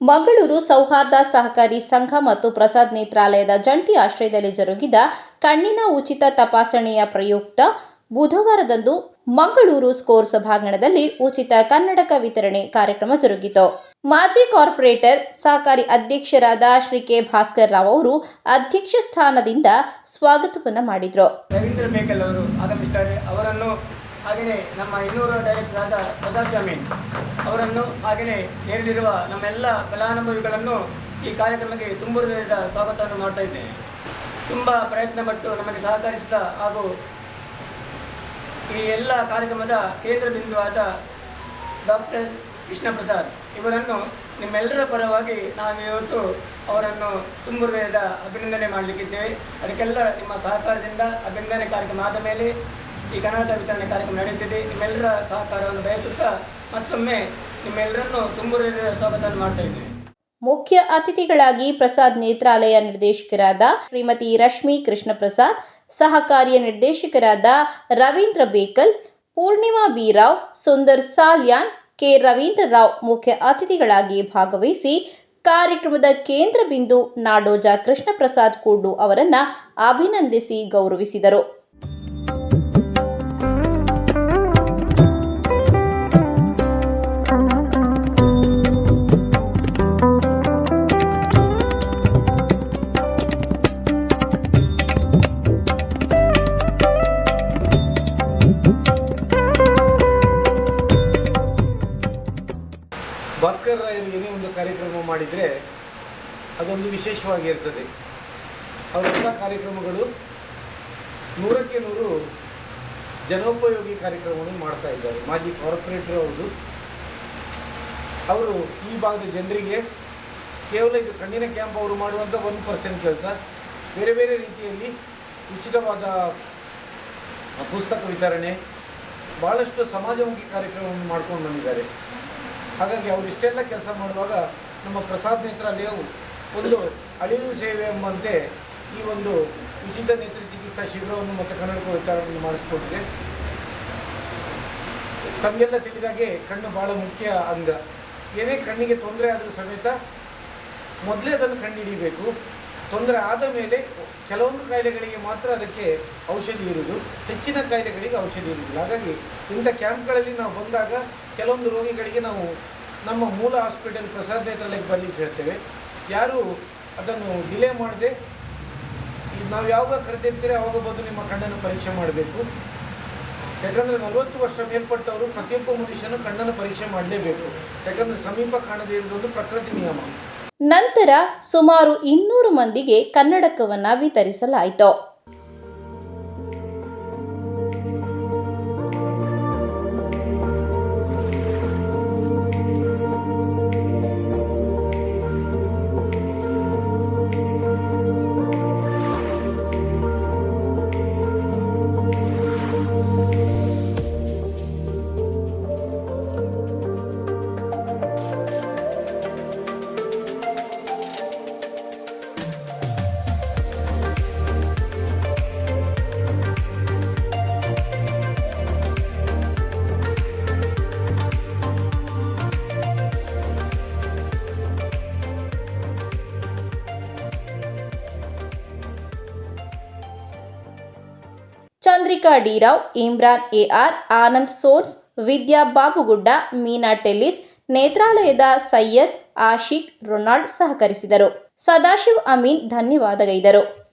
ಮಂಗಳೂರು ಸೌಹಾರ್ದ ಸಹಕಾರಿ ಸಂಘ ಮತ್ತು ಪ್ರಸಾದ್ ನೇತ್ರಾಲಯದ ಜಂಟಿ ಆಶ್ರಯದಲ್ಲಿ ಜರುಗಿದ ಕಣ್ಣಿನ ಉಚಿತ ತಪಾಸಣೆಯ ಪ್ರಯುಕ್ತ ಬುಧವಾರದಂದು ಮಂಗಳೂರು ಸ್ಕೋರ್ ಸಭಾಂಗಣದಲ್ಲಿ ಉಚಿತ ಕನ್ನಡಕ ವಿತರಣೆ ಕಾರ್ಯಕ್ರಮ ಜರುಗಿತು. ಮಾಜಿ ಕಾರ್ಪೊರೇಟರ್, ಸಹಕಾರಿ ಅಧ್ಯಕ್ಷರಾದ ಶ್ರೀ ಕೆ ಭಾಸ್ಕರ್ ರಾವ್ ಅವರು ಅಧ್ಯಕ್ಷ ಸ್ಥಾನದಿಂದ ಸ್ವಾಗತವನ್ನು ಮಾಡಿದರು. ರವೀಂದ್ರ ಮೇಕಲ್ ಅವರು ಆಗಮಿಸುತ್ತಾರೆ ಅವರನ್ನು ಹಾಗೆಯೇ ನಮ್ಮ ಇನ್ನೂರು ಡೈರೆಕ್ಟರ್ ಆದ ಪ್ರಧಾಸ್ವಾಮಿ ಅವರನ್ನು ಹಾಗೆಯೇ ನೆರೆದಿರುವ ನಮ್ಮೆಲ್ಲ ಫಲಾನುಭವಿಗಳನ್ನು ಈ ಕಾರ್ಯಕ್ರಮಕ್ಕೆ ತುಂಬುರದಿಂದ ಸ್ವಾಗತವನ್ನು ಮಾಡ್ತಾ ಇದ್ದೇನೆ. ತುಂಬ ಪ್ರಯತ್ನ ಪಟ್ಟು ನಮಗೆ ಸಹಕರಿಸಿದ ಹಾಗೂ ಈ ಎಲ್ಲ ಕಾರ್ಯಕ್ರಮದ ಕೇಂದ್ರ ಬಿಂದುವಾದ ಡಾಕ್ಟರ್ ಕೃಷ್ಣ ಪ್ರಸಾದ್ ಇವರನ್ನು ನಿಮ್ಮೆಲ್ಲರ ಪರವಾಗಿ ನಾವು ಇವತ್ತು ಅವರನ್ನು ತುಂಬ ಹೃದಯದ ಅಭಿನಂದನೆ ಮಾಡಲಿಕ್ಕಿದ್ದೇವೆ. ಅದಕ್ಕೆಲ್ಲ ನಿಮ್ಮ ಸಹಕಾರದಿಂದ ಅಭಿನಂದನೆ ಕಾರ್ಯಕ್ರಮ ಆದ ಮೇಲೆ ಈ ಕನ್ನಡತ ವಿತರಣೆ ಕಾರ್ಯಕ್ರಮ ನಡೆಯುತ್ತಿದೆ. ನಿಮ್ಮೆಲ್ಲರ ಸಹಕಾರವನ್ನು ಬಯಸುತ್ತಾ ಮತ್ತೊಮ್ಮೆ ನಿಮ್ಮೆಲ್ಲರನ್ನು ತುಂಬುರಿದ ಸ್ವಾಗತ ಮಾಡ್ತಾ ಇದ್ದೇವೆ ಮುಖ್ಯ ಅತಿಥಿಗಳಾಗಿ ಪ್ರಸಾದ್ ನೇತ್ರಾಲಯ ನಿರ್ದೇಶಕರಾದ ಶ್ರೀಮತಿ ರಶ್ಮಿ ಕೃಷ್ಣ ಪ್ರಸಾದ್ ಸಹಕಾರ್ಯ ನಿರ್ದೇಶಕರಾದ ರವೀಂದ್ರ ಬೇಕಲ್, ಪೂರ್ಣಿಮಾ ಬಿರಾವ್ ಸುಂದರ್ ಸಾಲ್ಯಾನ್, ಕೆ ರವೀಂದ್ರ ರಾವ್ ಮುಖ್ಯ ಅತಿಥಿಗಳಾಗಿ ಭಾಗವಹಿಸಿ ಕಾರ್ಯಕ್ರಮದ ಕೇಂದ್ರ ಬಿಂದು ನಾಡೋಜ ಕೃಷ್ಣ ಪ್ರಸಾದ್ ಕೂಡು ಅವರನ್ನು ಅಭಿನಂದಿಸಿ ಗೌರವಿಸಿದರು. ಭಾಸ್ಕರ್ ರಾಯರು ಏನೇ ಒಂದು ಕಾರ್ಯಕ್ರಮ ಮಾಡಿದರೆ ಅದೊಂದು ವಿಶೇಷವಾಗಿರ್ತದೆ ಅವರೆಲ್ಲ ಕಾರ್ಯಕ್ರಮಗಳು ನೂರಕ್ಕೆ ನೂರು ಜನೋಪಯೋಗಿ ಕಾರ್ಯಕ್ರಮವನ್ನು ಮಾಡ್ತಾ ಇದ್ದಾರೆ. ಮಾಜಿ ಕಾರ್ಪೊರೇಟರ್ ಅವರು ಅವರು ಈ ಭಾಗದ ಜನರಿಗೆ ಕೇವಲ ಇದು ಕಣ್ಣಿನ ಕ್ಯಾಂಪ್ ಅವರು ಮಾಡುವಂಥ ಒಂದು ಪರ್ಸೆಂಟ್ ಕೆಲಸ. ಬೇರೆ ಬೇರೆ ರೀತಿಯಲ್ಲಿ ಉಚಿತವಾದ ಪುಸ್ತಕ ವಿತರಣೆ ಭಾಳಷ್ಟು ಸಮಾಜಮುಖಿ ಕಾರ್ಯಕ್ರಮವನ್ನು ಮಾಡ್ಕೊಂಡು ಬಂದಿದ್ದಾರೆ. ಹಾಗಾಗಿ ಅವರು ಇಷ್ಟೆಲ್ಲ ಕೆಲಸ ಮಾಡುವಾಗ ನಮ್ಮ ಪ್ರಸಾದ್ ನೇತ್ರಾಲಯವು ಒಂದು ಅಳಿವು ಸೇವೆ ಎಂಬಂತೆ ಈ ಒಂದು ಉಚಿತ ನೇತ್ರ ಚಿಕಿತ್ಸಾ ಶಿಬಿರವನ್ನು ಮತ್ತು ಕನ್ನಡಕ ವಿತರಣೆಯನ್ನು ಮಾಡಿಸ್ಕೊಟ್ಟಿದೆ. ತಮಗೆಲ್ಲ ತಿಳಿದಾಗೆ ಕಣ್ಣು ಭಾಳ ಮುಖ್ಯ ಅಂಗ. ಏನೇ ಕಣ್ಣಿಗೆ ತೊಂದರೆ ಆದರೂ ಸಮೇತ ಮೊದಲೇ ಅದನ್ನು ಕಂಡುಹಿಡಿಯಬೇಕು ತೊಂದರೆ ಆದ ಮೇಲೆ ಕೆಲವೊಂದು ಕಾಯಿಲೆಗಳಿಗೆ ಮಾತ್ರ ಅದಕ್ಕೆ ಔಷಧಿ ಇರುವುದು, ಹೆಚ್ಚಿನ ಕಾಯಿಲೆಗಳಿಗೆ ಔಷಧಿ ಇರುವುದಿಲ್ಲ. ಹಾಗಾಗಿ ಇಂಥ ಕ್ಯಾಂಪ್ಗಳಲ್ಲಿ ನಾವು ಬಂದಾಗ ಕೆಲವೊಂದು ರೋಗಿಗಳಿಗೆ ನಾವು ನಮ್ಮ ಮೂಲ ಹಾಸ್ಪಿಟಲ್ ಪ್ರಸಾದ್ ನೇತ್ರಾಲಯಕ್ಕೆ ಬರಲಿಕ್ಕೆ ಹೇಳ್ತೇವೆ. ಯಾರು ಅದನ್ನು ಡಿಲೇ ಮಾಡದೆ ನಾವು ಯಾವಾಗ ಕರೆದಿರ್ತೀರಿ ಅವಾಗ ಬಂದು ನಿಮ್ಮ ಕಣ್ಣನ್ನು ಪರೀಕ್ಷೆ ಮಾಡಬೇಕು. ಯಾಕಂದರೆ ನಲವತ್ತು ವರ್ಷ ಮೇಲ್ಪಟ್ಟವರು ಪ್ರತಿಯೊಬ್ಬ ಮನುಷ್ಯನು ಕಣ್ಣನ್ನು ಪರೀಕ್ಷೆ ಮಾಡಲೇಬೇಕು. ಯಾಕಂದರೆ ಸಮೀಪ ಕಾಣದೇ ಇರುವುದೊಂದು ಪ್ರಕೃತಿ ನಿಯಮ. ನಂತರ ಸುಮಾರು ಇನ್ನೂರು ಮಂದಿಗೆ ಕನ್ನಡಕವನ್ನು ವಿತರಿಸಲಾಯಿತು. ಚಂದ್ರಿಕಾ ಡಿರಾವ್ ಇಮ್ರಾನ್ ಎಆರ್, ಆನಂದ್ ಸೋರ್ಸ್, ವಿದ್ಯಾ ಬಾಬುಗುಡ್ಡ, ಮೀನಾ ಟೆಲ್ಲಿಸ್, ನೇತ್ರಾಲಯದ ಸೈಯದ್ ಆಶಿಕ್ ರೊನಾಲ್ಡ್ ಸಹಕರಿಸಿದರು. ಸದಾಶಿವ್ ಅಮೀನ್ ಧನ್ಯವಾದಗೈದರು.